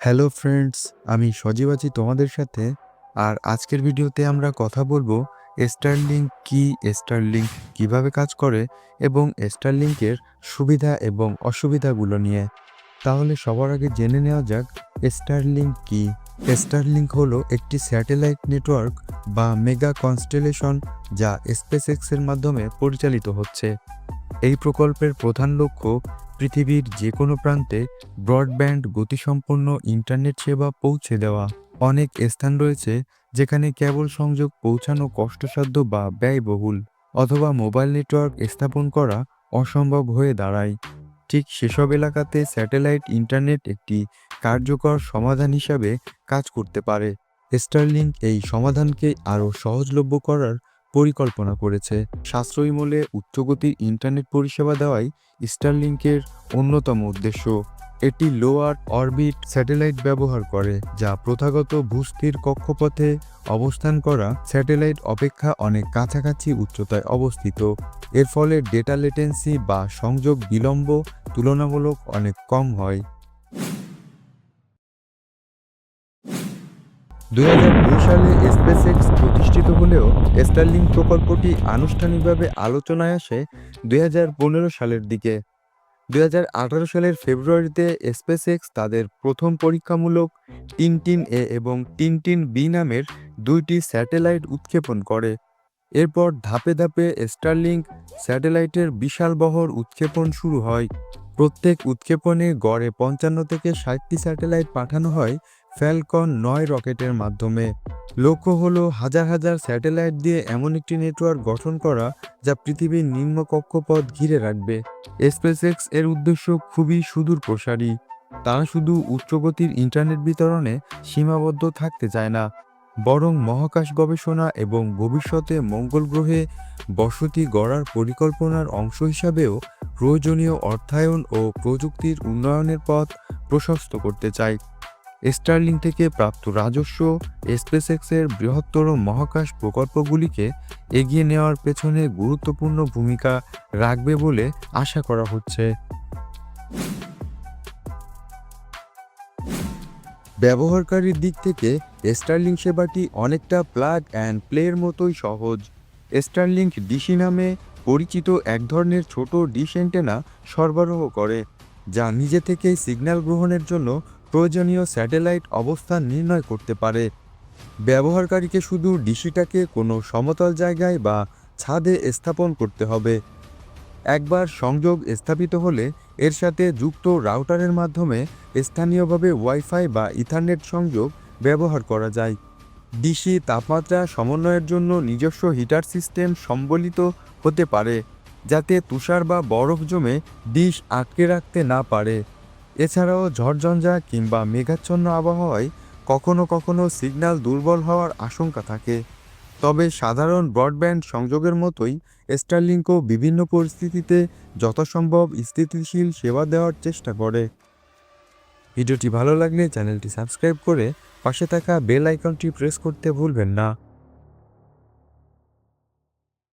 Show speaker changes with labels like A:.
A: Hello friends, আমি সজীব আছি তোমাদের সাথে। আর আজকের ভিডিওতে আমরা কথা বলব স্টারলিংক কি স্টারলিংক কীভাবে কাজ করে এবং স্টারলিংকের সুবিধা এবং অসুবিধাগুলো নিয়ে। তাহলে সবার আগে জেনে নেওয়া যাক স্টারলিংক কি। স্টারলিংক হলো একটি স্যাটেলাইট নেটওয়ার্ক বা মেগা কনস্টেলেশন যা স্পেসএক্সের মাধ্যমে পরিচালিত হচ্ছে। এই প্রকল্পের প্রধান লক্ষ্য পৃথিবীর যে কোনো প্রান্তে ব্রডব্যান্ড, গতিসম্পন্ন ইন্টারনেট সেবা পৌঁছে দেওয়া। অনেক স্থান রয়েছে যেখানে কেবল সংযোগ পৌঁছানো কষ্টসাধ্য বা ব্যয়বহুল, অথবা মোবাইল নেটওয়ার্ক স্থাপন করা অসম্ভব হয়ে দাঁড়ায়। ঠিক সেসব এলাকাতে স্যাটেলাইট ইন্টারনেট একটি কার্যকর সমাধান হিসাবে কাজ করতে পারে। স্টারলিংক এই সমাধানকে আরও সহজলভ্য করার পরিকল্পনা করেছে। সাশ্রয়ী মূল্যে উচ্চগতির ইন্টারনেট পরিষেবা দেওয়াই স্টারলিংকের অন্যতম উদ্দেশ্য। এটি লোয়ার অরবিট স্যাটেলাইট ব্যবহার করে, যা প্রথাগত ভূস্থির কক্ষপথে অবস্থান করা স্যাটেলাইট অপেক্ষা অনেক কাছাকাছি উচ্চতায় অবস্থিত। এর ফলে ডেটা লেটেন্সি বা সংযোগ বিলম্ব তুলনামূলক অনেক কম হয়। দুই সালে স্পেসএক্স প্রতিষ্ঠিত হলেও স্টারলিংক প্রকল্পটি আনুষ্ঠানিকভাবে আলোচনায় আসে দুই হাজার পনেরো সালের দিকে। দুই হাজার আঠারো সালের ফেব্রুয়ারিতে স্পেসএক্স তাদের প্রথম পরীক্ষামূলক টিনটিন এ এবং টিনটিন বি নামের দুইটি স্যাটেলাইট উৎক্ষেপণ করে। এরপর ধাপে ধাপে স্টারলিংক স্যাটেলাইটের বিশাল বহর উৎক্ষেপণ শুরু হয়। প্রত্যেক উৎক্ষেপণে গড়ে পঞ্চান্ন থেকে ষাটটি স্যাটেলাইট পাঠানো হয় ফ্যালকন নয় রকেটের মাধ্যমে। লক্ষ্য হলো, হাজার হাজার স্যাটেলাইট দিয়ে এমন একটি নেটওয়ার্ক গঠন করা যা পৃথিবীর নিম্ন কক্ষপথ ঘিরে রাখবে। স্পেসএক্স এর উদ্দেশ্য খুবই সুদূর প্রসারী। তারা শুধু উচ্চগতির ইন্টারনেট বিতরণে সীমাবদ্ধ থাকতে চায় না, বরং মহাকাশ গবেষণা এবং ভবিষ্যতে মঙ্গল গ্রহে বসতি গড়ার পরিকল্পনার অংশ হিসাবেও প্রয়োজনীয় অর্থায়ন ও প্রযুক্তির উন্নয়নের পথ প্রশস্ত করতে চায়। স্টারলিং থেকে প্রাপ্ত রাজস্ব, স্পেসএক্সের বৃহত্তর মহাকাশ প্রকল্পগুলিকে এগিয়ে নেওয়ার পেছনে গুরুত্বপূর্ণ ভূমিকা রাখবে বলে আশা করা হচ্ছে। ব্যবহারকারীর দিক থেকে স্টারলিং সেবাটি অনেকটা প্লাগ অ্যান্ড প্লের মতোই সহজ। স্টারলিংক ডিসি নামে পরিচিত এক ধরনের ছোট ডিশ সরবরাহ করে, যা নিজে থেকেই সিগন্যাল গ্রহণের জন্য প্রয়োজনীয় স্যাটেলাইট অবস্থান নির্ণয় করতে পারে। ব্যবহারকারীকে শুধু ডিসিটাকে কোনো সমতল জায়গায় বা ছাদে স্থাপন করতে হবে। একবার সংযোগ স্থাপিত হলে এর সাথে যুক্ত রাউটারের মাধ্যমে স্থানীয়ভাবে ওয়াইফাই বা ইথারনেট সংযোগ ব্যবহার করা যায়। ডিসি তাপমাত্রা সমন্বয়ের জন্য নিজস্ব হিটার সিস্টেম সম্বলিত হতে পারে, যাতে তুষার বা বরফ জমে ডিশ আটকে রাখতে না পারে। এছাড়াও ঝড়ঝঞ্ঝা কিংবা মেঘাচ্ছন্ন আবহাওয়ায় কখনো কখনো সিগন্যাল দুর্বল হওয়ার আশঙ্কা থাকে। তবে সাধারণ ব্রডব্যান্ড সংযোগের মতোই স্টারলিংকও বিভিন্ন পরিস্থিতিতে যথাসম্ভব স্থিতিশীল সেবা দেওয়ার চেষ্টা করে। ভিডিওটি ভালো লাগলে চ্যানেলটি সাবস্ক্রাইব করে পাশে থাকা বেল আইকনটি প্রেস করতে ভুলবেন না।